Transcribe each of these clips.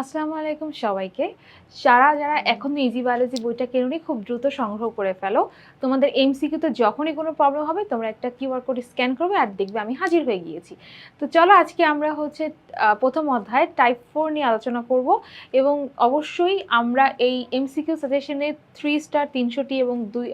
আসসালামু আলাইকুম সবাইকে। যারা যারা এখনও ইজি বায়োলজি বইটা কেনুনি, খুব দ্রুত সংগ্রহ করে ফেলো। তোমাদের এমসিকিউতে যখনই কোনো প্রবলেম হবে, তোমরা একটা কিউআর কোড স্ক্যান করবে আর দেখবে আমি হাজির হয়ে গিয়েছি। তো চলো আজকে আমরা হচ্ছে প্রথম অধ্যায় টাইপ ফোর নিয়ে আলোচনা করব এবং অবশ্যই আমরা এই এমসিকিউ সাজেশনে থ্রি স্টার তিনশোটি এবং দুই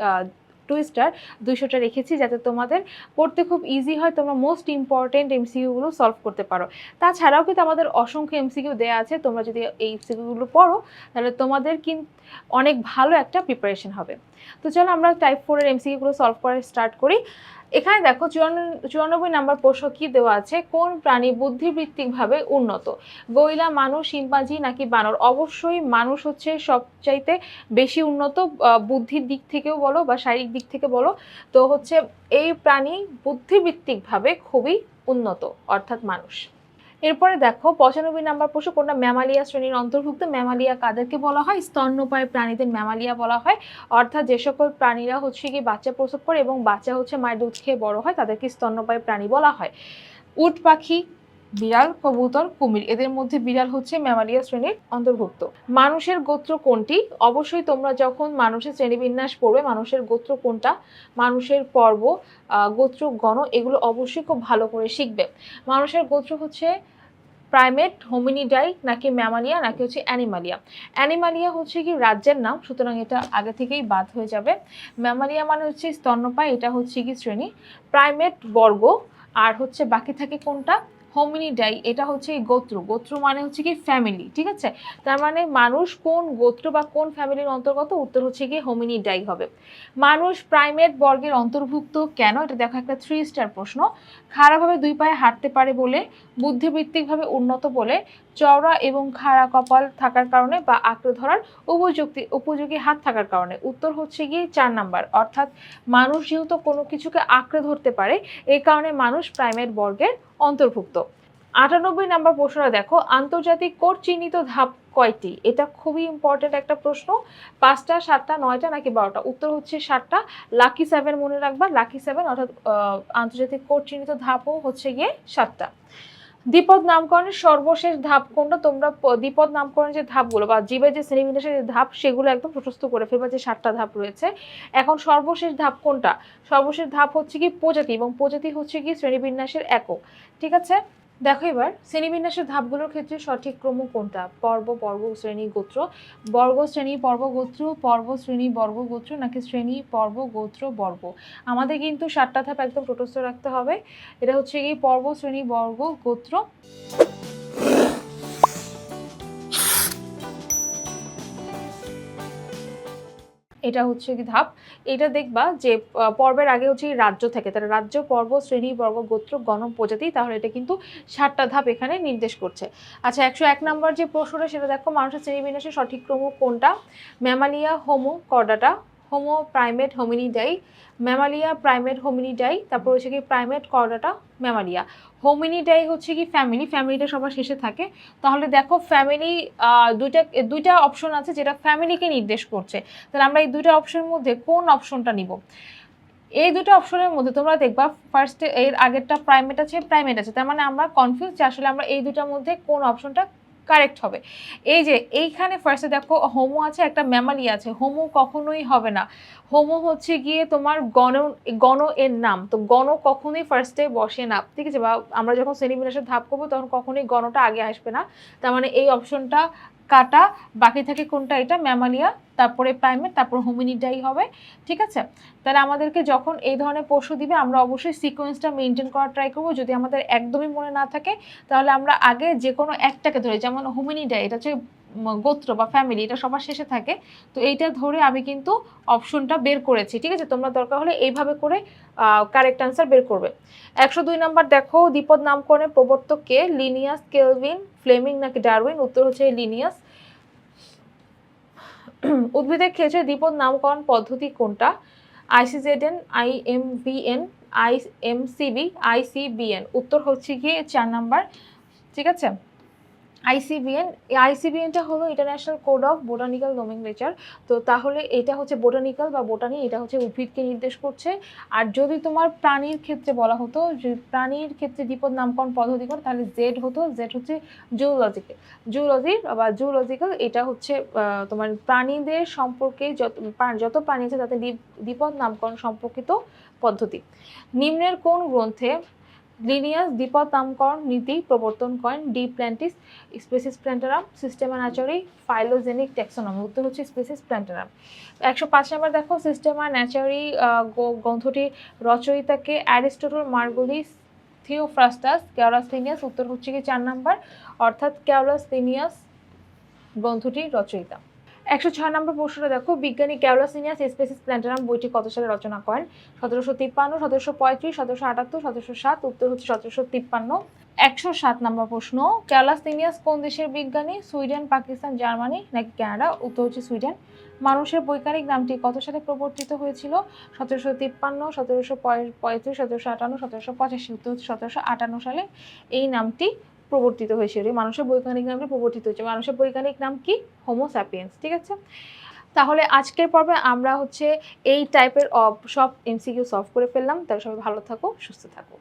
টু স্টার দুইশোটা রেখেছি যাতে তোমাদের পড়তে খুব ইজি হয়, তোমরা মোস্ট ইম্পর্টেন্ট এমসিকিউগুলো সলভ করতে পারো। তাছাড়াও কিন্তু আমাদের অসংখ্য এমসিকিউ দেওয়া আছে, তোমরা যদি এই এমসিকিউগুলো পড়ো, তাহলে তোমাদের কিন্তু অনেক ভালো একটা প্রিপারেশন হবে। তো চলো আমরা টাইপ ফোরের এমসিকিউগুলো সলভ করা স্টার্ট করি। এখানে দেখো চুরান- চুরানব্বই নাম্বার প্রশ্ন কি দেওয়া আছে? কোন প্রাণী বুদ্ধিবৃত্তিকভাবে উন্নত? গইলা মানুষ, শিম্পাঞ্জি নাকি বানর? অবশ্যই মানুষ হচ্ছে সবচাইতে বেশি উন্নত বুদ্ধির দিক থেকেও বলো বা শারীরিক দিক থেকে বলো। তো হচ্ছে এই প্রাণী বুদ্ধিবৃত্তিকভাবে খুবই উন্নত, অর্থাৎ মানুষ। এরপরে দেখো, পঁচানব্বই নাম্বার পশু কোনটা? ম্যামালিয়া শ্রেণির অন্তর্ভুক্ত। ম্যামালিয়া কাদেরকে বলা হয়? স্তন্যপায়ী প্রাণীদের ম্যামালিয়া বলা হয়। অর্থাৎ যে সকল প্রাণীরা হচ্ছে কি বাচ্চা প্রসব করে এবং বাচ্চা হচ্ছে মায়ের দুধ খেয়ে বড় হয়, তাদেরকে স্তন্যপায়ী প্রাণী বলা হয়। উট পাখি বিড়াল, কবুতর, কুমির, এদের মধ্যে বিড়াল হচ্ছে ম্যামালিয়া শ্রেণির অন্তর্ভুক্ত। মানুষের গোত্র কোনটি? অবশ্যই তোমরা যখন মানুষের শ্রেণীবিন্যাস পড়বে, মানুষের গোত্র কোনটা? মানুষের পর্ব গোত্র গণ, এগুলো অবশ্যই খুব ভালো করে শিখবে। মানুষের গোত্র হচ্ছে প্রাইমেট, হোমিনিডাই, নাকি ম্যামালিয়া, নাকি হচ্ছে অ্যানিমালিয়া। অ্যানিমালিয়া হচ্ছে কি রাজ্যের নাম, সুতরাং এটা আগে থেকেই বাদ হয়ে যাবে। ম্যামালিয়া মানে হচ্ছে স্তন্যপায়ী, এটা হচ্ছে কি শ্রেণি? প্রাইমেট বর্গ, আর হচ্ছে বাকি থাকে কোনটা? হোমিনিডাই এটা হচ্ছে গোত্র। গোত্র মানে হচ্ছে কি ফ্যামিলি ঠিক আছে? তার মানে মানুষ কোন গোত্র বা কোন ফ্যামিলির অন্তর্গত, উত্তর হচ্ছে কি হোমিনিডাই হবে। মানুষ প্রাইমেট বর্গের অন্তর্ভুক্ত কেন? এটা দেখো একটা থ্রি স্টার প্রশ্ন। খারাপভাবে দুই পায়ে হাঁটতে পারে বলে, বুদ্ধিবৃত্তিকভাবে উন্নত বলে, চওড়া এবং খাড়া কপাল থাকার কারণে বা আঁকড়ে ধরার উপযুক্তি, উপযোগী হাত থাকার কারণে। উত্তর হচ্ছে গিয়ে চার নাম্বার। অর্থাৎ মানুষ যেহেতু কোনো কিছুকে আঁকড়ে ধরতে পারে এই কারণে মানুষ প্রাইমেট বর্গের অন্তর্ভুক্ত। আটানব্বই নাম্বার প্রশ্নটা দেখো, আন্তর্জাতিক কোড চিহ্নিত ধাপ কয়টি? এটা খুবই ইম্পর্টেন্ট একটা প্রশ্ন। পাঁচটা, সাতটা, নয়টা নাকি বারোটা? উত্তর হচ্ছে সাতটা। লাকি সেভেন মনে রাখবা। লাকি সেভেন অর্থাৎ আন্তর্জাতিক কোড চিহ্নিত ধাপও হচ্ছে গিয়ে সাতটা। দ্বিপদ নামকরণের সর্বশেষ ধাপ কোনটা? তোমরা দ্বিপদ নামকরণের যে ধাপগুলো বা জীবের যে শ্রেণীবিন্যাসের যে ধাপ, সেগুলো একদম প্রশস্ত করে ফেলবা যে সাতটা ধাপ রয়েছে। এখন সর্বশেষ ধাপ কোনটা? সর্বশেষ ধাপ হচ্ছে কি প্রজাতি এবং প্রজাতি হচ্ছে কি শ্রেণীবিন্যাসের একক। ঠিক আছে? দেখো এবার, শ্রেণীবিন্যাসের ধাপগুলোর ক্ষেত্রে সঠিক ক্রম কোনটা? পর্ব পর্ব শ্রেণি, গোত্র। বর্গ, শ্রেণি, পর্ব, গোত্র, পর্ব, শ্রেণি, বর্গ, গোত্র নাকি শ্রেণি, পর্ব, গোত্র, বর্গ? আমাদের কিন্তু সাতটা ধাপ একদম টোটস্থ রাখতে হবে। এটা হচ্ছে কি, পর্ব, শ্রেণি, বর্গ, গোত্র। এটা হচ্ছে কি ধাপ। এটা দেখবা যে পর্বের আগে হচ্ছে রাজ্য থাকে, তাহলে রাজ্য, পর্ব, শ্রেণি, বর্গ, গোত্র, গণম, প্রজাতি, তাহলে এটা কিন্তু সাতটা ধাপ এখানে নির্দেশ করছে। আচ্ছা একশো এক নম্বর যে প্রশ্নটা, সেটা দেখো, মানুষের শ্রেণীবিন্যাসের সঠিক ক্রম কোনটা? Mammalia, Homo, Chordata. Homo primate Hominidae Mammalia primate Hominidae তারপর হচ্ছে কি প্রাইমেট কর্ডাটা ম্যামালিয়া হোমিনিডাই হচ্ছে কি ফ্যামিলি ফ্যামিলিটা সবার শেষে থাকে। তাহলে দেখো ফ্যামিলি দুইটা দুইটা অপশন আছে যেটা ফ্যামিলিকে নির্দেশ করছে। তাহলে আমরা এই দুইটা অপশনের মধ্যে কোন অপশনটা নিব? এই দুটো অপশনের মধ্যে তোমরা দেখবা ফার্স্টে এর আগেরটা প্রাইমেট আছে প্রাইমেট আছে। তার মানে আমরা কনফিউজ যে আসলে আমরা এই দুটার মধ্যে কোন অপশনটা কারেক্ট হবে। এই যে, এইখানে ফার্স্টে দেখো হোমো আছে, একটা ম্যামালি আছে। হোমো কখনোই হবে না। হোমো হচ্ছে গিয়ে তোমার গণ গণ এর নাম। তো গণ কখনোই ফার্স্টে বসে না। ঠিক আছে? বা আমরা যখন শ্রেণীবিন্যাসের ধাপ করব, তখন কখনোই গণটা আগে আসবে না। তার মানে এই অপশনটা কাটা, বাকি থাকে কোনটা? এটা ম্যামালিয়া তারপরে প্রাইমেট, তারপর হোমিনিডাই হবে, ঠিক আছে? তাহলে আমাদেরকে যখন এই ধরনের পশু দিবে, আমরা অবশ্যই সিকোয়েন্সটা মেনটেন করার ট্রাই করব। যদি আমাদের একদমই মনে না থাকে, তাহলে আমরা আগে যে কোনো একটাকে ধরে, যেমন হোমিনিডাই, এটা হচ্ছে গোত্র বা ফ্যামিলি এটা সবার শেষে থাকে। তো এইটা ধরে আমি কিন্তু অপশনটা বের করেছি, ঠিক আছে? তোমরা দরকার হলে এইভাবে করে কারেক্ট অ্যান্সার বের করবে। একশো দুই নাম্বার দেখো, দ্বিপদ নামকরণের প্রবর্তক কে? লিনিয়াস, কেলভিন, ফ্লেমিং নাকি ডারউইন? উত্তর হচ্ছে লিনিয়াস। উদ্ভিদের ক্ষেত্রে দ্বিপদ নামকরণ পদ্ধতি কোনটা? I C Z N I M V N I M C B I C B N উত্তর হচ্ছে গিয়ে চার নাম্বার, ঠিক আছে? আইসিবিএন আইসিবিএনটা হলো international code of botanical nomenclature তো তাহলে এটা হচ্ছে বোটানিক্যাল বা বোটানি এটা হচ্ছে উদ্ভিদকে নির্দেশ করছে। আর যদি তোমার প্রাণীর ক্ষেত্রে বলা হতো, যে প্রাণীর ক্ষেত্রে বিপদ নামকরণ পদ্ধতি করে তাহলে জেড হতো। জেড হচ্ছে জুলজিক্যাল জুলজির বা জুলজিক্যাল এটা হচ্ছে তোমার প্রাণীদের সম্পর্কে যত যত প্রাণী আছে তাতে বিপ- বিপদ নামকরণ সম্পর্কিত পদ্ধতি। নিম্নের কোন গ্রন্থে লিনিয়াস বিপদ নামকরণ নীতি প্রবর্তন করেন De Plantis Species Plantarum Systema Naturae phylogenetic taxonomy উত্তর হচ্ছে স্পেসিস প্ল্যান্টারাম একশো পাঁচ নম্বর দেখো সিস্টেমা ন্যাচারি গ্রন্থটির রচয়িতাকে Aristotle Margulis Theophrastus Carolus Linnaeus উত্তর হচ্ছে কি চার নাম্বার? অর্থাৎ ক্যাওরাসলিনিয়াস গ্রন্থটির রচয়িতা। একশো ছয় নম্বর প্রশ্নটা দেখো, বিজ্ঞানী ক্যাওলাসিনিয়াস স্পেসিস প্ল্যান্টারাম বইটি কত সালে রচনা করেন? সতেরোশো তিপ্পান্ন, সতেরোশো পঁয়ত্রিশ, সতেরোশো আটাত্তর, সতেরোশো সাত, উত্তর হচ্ছে সতেরোশো তিপ্পান্ন। একশো সাত নম্বর প্রশ্ন ক্যাওলাসিনিয়াস কোন দেশের বিজ্ঞানী? সুইডেন, পাকিস্তান, জার্মানি নাকি কানাডা? উত্তর হচ্ছে সুইডেন। মানুষের বৈজ্ঞানিক নামটি কত সালে প্রবর্তিত হয়েছিল? সতেরোশো তিপ্পান্ন, সতেরোশো পঁয়ত্রিশ, সতেরোশো আটান্ন, সতেরোশো পঁচাশি, উত্তর হচ্ছে সতেরোশো আটান্ন সালে। এই নামটি প্রবর্তিত হয়েছে। মানুষের বৈজ্ঞানিক নামটি প্রবর্তিত হয়েছে। মানুষের বৈজ্ঞানিক নাম কি? হোমোস্যাপিয়েন্স ঠিক আছে? তাহলে আজকের পর্বে আমরা হচ্ছে এই টাইপের সব এমসিকিউ সলভ করে ফেললাম। তাহলে সবাই ভালো থাকো, সুস্থ থাকো।